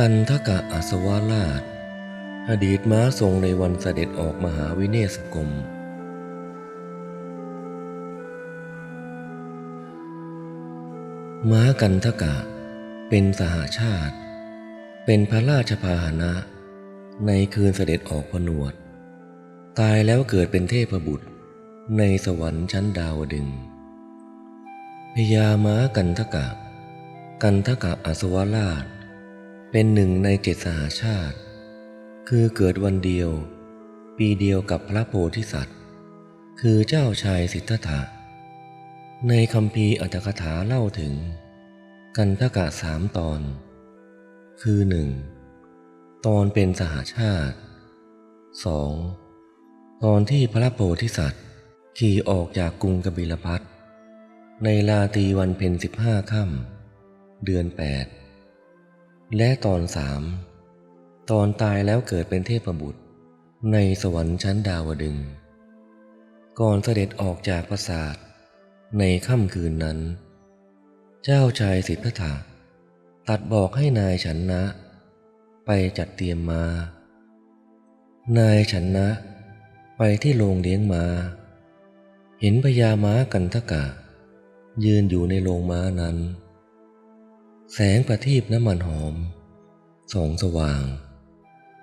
กันทกะอัศวราช อดีตม้าทรงในวันเสด็จออกมหาวิเนศกรมม้ากันทกะ เป็นสหาชาติ เป็นพระราชพาหนะ ในคืนเสด็จออกผนวด ตายแล้วเกิดเป็นเทพบุตร ในสวรรค์ชั้นดาวดึงพญาม้ากันทกะ กันทกะอัศวราช เป็นหนึ่งในเจ็ดสหาชาติ คือเกิดวันเดียว ปีเดียวกับพระโพธิสัตว์ คือเจ้าชายสิทธัตถะ ในคำพีร์อัตถกถาเล่าถึง กันทกะสามตอน คือหนึ่งตอนเป็นสหาชาติ 2. ตอนที่พระโพธิสัตว์ ขี่ออกจากกรุงกบิลพัทในลาตีวันเพ็ญสิบห้าค่ำเดือนแปด และตอนสามตอนตายแล้วเกิดเป็นเทพบุตร ในสวรรค์ชั้นดาวดึง ก่อนเสด็จออกจากปราสาท ในค่ำคืนนั้น เจ้าชายสิทธัตถะตัดบอกให้นายฉันนะ ไปจัดเตรียมมา นายฉันนะ ไปที่โรงเลี้ยงม้าเห็นพญาม้ากันทกะ ยืนอยู่ในโรงม้านั้น แสงประทีปน้ำมันหอมส่องสว่าง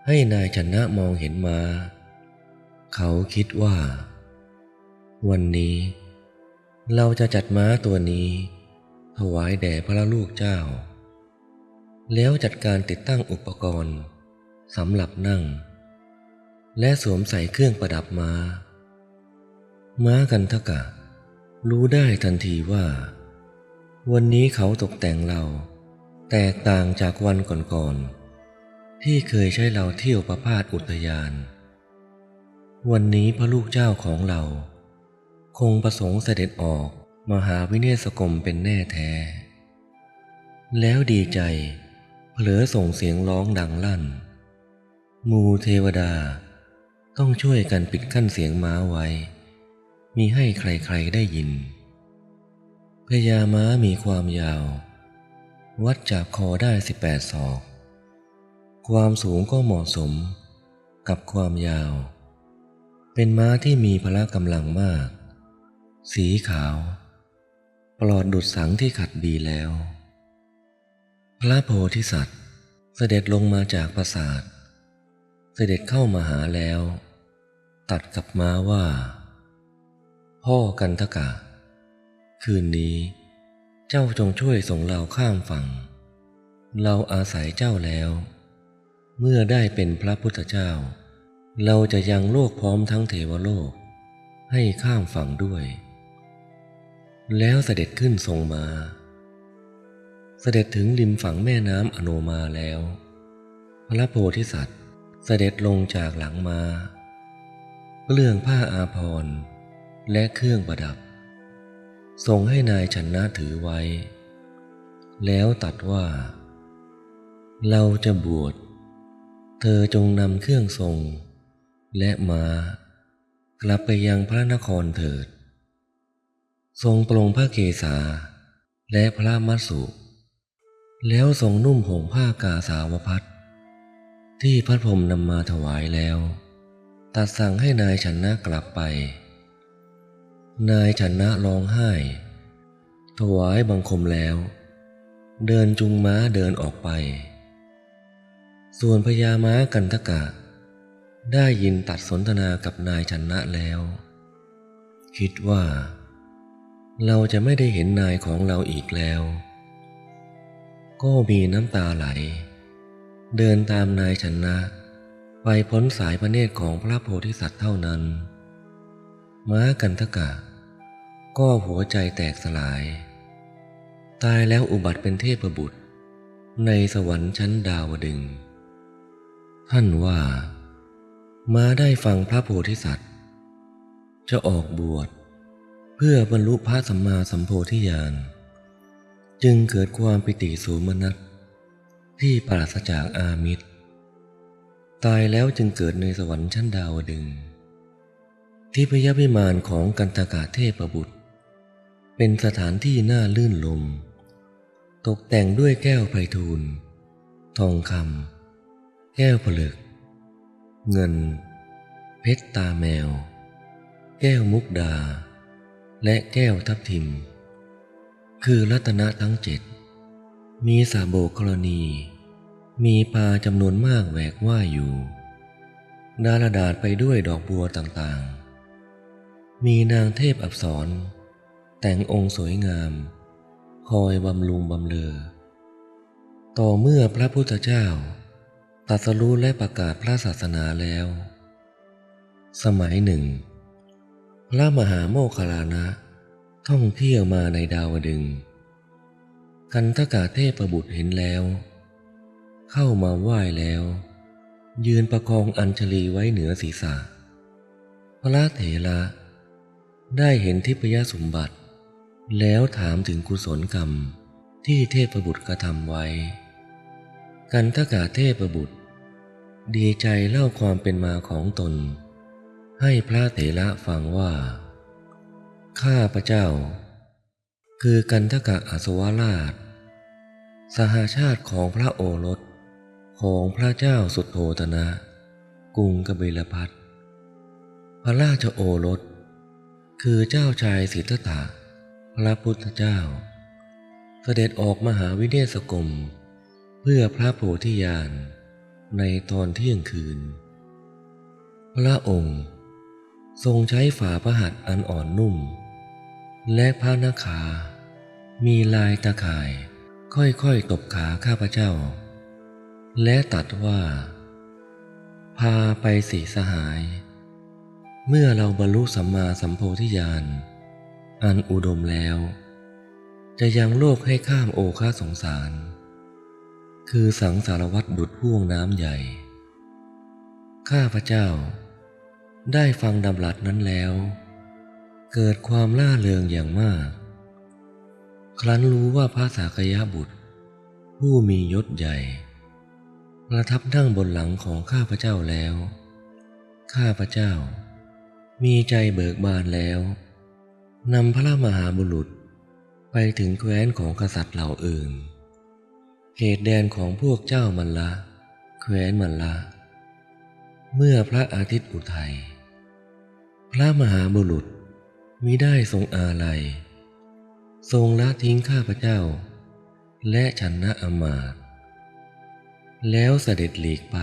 ให้นายชนะมองเห็นมา เขาคิดว่า วันนี้ เราจะจัดม้าตัวนี้ ถวายแด่พระลูกเจ้า แล้วจัดการติดตั้งอุปกรณ์สำหรับนั่ง และสวมใส่เครื่องประดับม้า ม้ากันทกะ รู้ได้ทันทีว่า วันนี้เขาตกแต่งเรา แตกต่างจากวันก่อนๆที่เคยใช้เราเที่ยวประพาสอุทยาน วันนี้พระลูกเจ้าของเรา คงประสงค์เสด็จออกมหาวิเนศกรมเป็นแน่แท้ แล้วดีใจเผลอส่งเสียงร้องดังลั่น มูเทวดาต้องช่วยกันปิดกั้นเสียงม้าไว้ มีให้ใครๆได้ยินพญาม้ามีความยาว วัดจากคอได้ 18 ศอก ความสูงก็เหมาะสมกับความยาว เป็นม้าที่มีพละกำลังมาก สีขาว ปลอดดุดสังที่ขัดดีแล้ว พระโพธิสัตว์เสด็จลงมาจากปราสาท เสด็จเข้ามาหาแล้ว ตัดกับม้าว่า พ่อกันทกะ คืนนี้ เจ้าจงช่วยส่งเราข้ามฝั่ง เราอาศัยเจ้าแล้ว เมื่อได้เป็นพระพุทธเจ้า เราจะยังโลกพร้อมทั้งเทวโลก ให้ข้ามฝั่งด้วย แล้วเสด็จขึ้นทรงมา เสด็จถึงริมฝั่งแม่น้ำอโนมาแล้ว พระโพธิสัตว์เสด็จลงจากหลังมาเปลืองผ้าอาภรณ์และเครื่องประดับ ส่งให้นายชนะถือไว้ แล้วตัดว่า เราจะบวช เธอจงนำเครื่องทรง และมากลับไปยังพระนครเถิด ทรงปรงพระเกศาและพระมัสสุแล้วทรงนุ่มห่มผ้ากาสาวพัดที่พระพรมนำมาถวายแล้ว ตัดสั่งให้นายชนะกลับไป นายชนะร้องไห้ ถวายบังคมแล้ว เดินจุงม้าเดินออกไป ส่วนพญาม้ากันทกะ ได้ยินตัดสนทนากับนายชนะแล้ว คิดว่า เราจะไม่ได้เห็นนายของเราอีกแล้ว ก็มีน้ำตาไหล เดินตามนายชนะ ไปพ้นสายพระเนตรของพระโพธิสัตว์เท่านั้น ม้ากันทกะ ก็หัวใจแตกสลาย ตายแล้วอุบัติเป็นเทพบุตร ในสวรรค์ชั้นดาวดึง ท่านว่า ม้าได้ฟังพระโพธิสัตว์ จะออกบวช เพื่อบรรลุพระสัมมาสัมโพธิญาณ จึงเกิดความปิติสูมนัสที่ปราศจากอามิตร ตายแล้วจึงเกิดในสวรรค์ชั้นดาวดึง ที่พยาพิมานของกันตกาเทพบุตร เป็นสถานที่น่าลื่นลม ตกแต่งด้วยแก้วไพฑูรย์ทองคำแก้วผลึก เงิน เพชรตาแมว แก้วมุกดา และแก้วทับทิม คือรัตนะทั้งเจ็ด มีสาโบกรณี มีปลาจำนวนมากแหวกว่ายอยู่ดารดาษไปด้วยดอกบัวต่างๆ มีนางเทพอับสรแต่งองค์สวยงาม คอยบำรุงบำเลอต่อเมื่อพระพุทธเจ้าตรัสรู้และประกาศพระศาสนาแล้ว สมัยหนึ่ง พระมหาโมคคลานะ ท่องเที่ยวมาในดาวดึง กันทกาเทพบุตรเห็นแล้ว เข้ามาไหว้แล้ว ยืนประคองอัญชลีไว้เหนือศีรษะ พระเถระ ได้เห็นทิพยสมบัติ แล้วถามถึงกุศลกรรมที่เทพบุตรกระทำไว้ กันทกาเทพบุตร ดีใจเล่าความเป็นมาของตน ให้พระเถระฟังว่า ข้าพระเจ้า คือกันทกะอสวราช สหาชาติของพระโอรสของพระเจ้าสุโทตนะ กรุงกบิลพัทพระราชโอรส คือเจ้าชายสิทธัตถะพระพุทธเจ้า เสด็จออกมหาวิเนศกรมเพื่อพระโพธิญาณในตอนเที่ยงคืน พระองค์ทรงใช้ฝ่าพระหัตถ์อันอ่อนนุ่ม และพระนาคามีลายตะข่ายค่อยๆตบขาข้าพเจ้า และตัดว่า พาไปสีสหาย เมื่อเราบรรลุสัมมาสัมโพธิญาณอันอุดมแล้ว จะยังโลกให้ข้ามโอคาสงสาร คือสังสารวัตรดุดพ่วงน้ำใหญ่ ข้าพระเจ้า ได้ฟังดำรัสนั้นแล้ว เกิดความล่าเริงอย่างมาก ครั้นรู้ว่าพระสากยะบุตร ผู้มียศใหญ่ ประทับนั่งบนหลังของข้าพระเจ้าแล้ว ข้าพระเจ้า มีใจเบิกบานแล้วนำพระมหาบุรุษ ไปถึงแคว้นของกษัตริย์เหล่าอื่น เขตแดนของพวกเจ้ามันละ แคว้นมันละ เมื่อพระอาทิตย์อุทัย พระมหาบุรุษมิได้ทรงอาลัย ทรงละทิ้งข้าพเจ้า และชนะอมาตย์แล้วเสด็จหลีกไป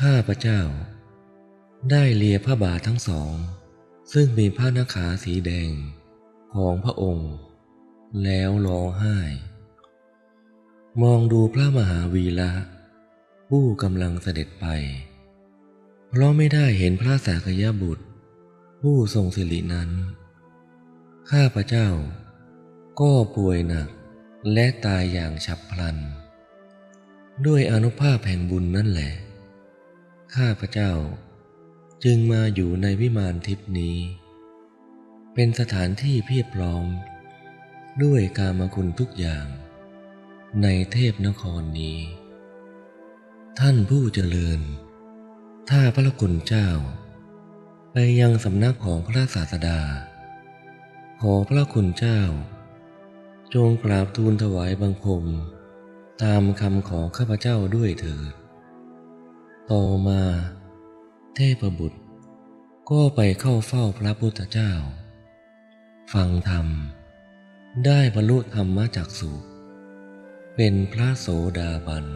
ข้าพเจ้า ได้เลียพระบาททั้งสอง ซึ่งมีผ้านาขาสีแดงของพระองค์ แล้วร้องไห้ มองดูพระมหาวีระผู้กำลังเสด็จไป เพราะไม่ได้เห็นพระสากยบุตร ผู้ทรงสิรินั้น ข้าพระเจ้า ก็ป่วยหนักและตายอย่างฉับพลัน ด้วยอนุภาพแห่งบุญนั่นแหละ ข้าพระเจ้า จึงมาอยู่ในวิมานทิพนี้ เป็นสถานที่เพียบพร้อม ด้วยกามคุณทุกอย่าง ในเทพนครนี้ ท่านผู้เจริญ ถ้าพระคุณเจ้า ไปยังสำนักของพระศาสดา ขอพระคุณเจ้า จงกราบทูลถวายบังคม ตามคำของข้าพเจ้าด้วยเถิด ต่อมา เทพบุตร ก็ไปเข้าเฝ้าพระพุทธเจ้า ฟังธรรม ได้บรรลุธรรมจักสุเป็นพระโสดาบัน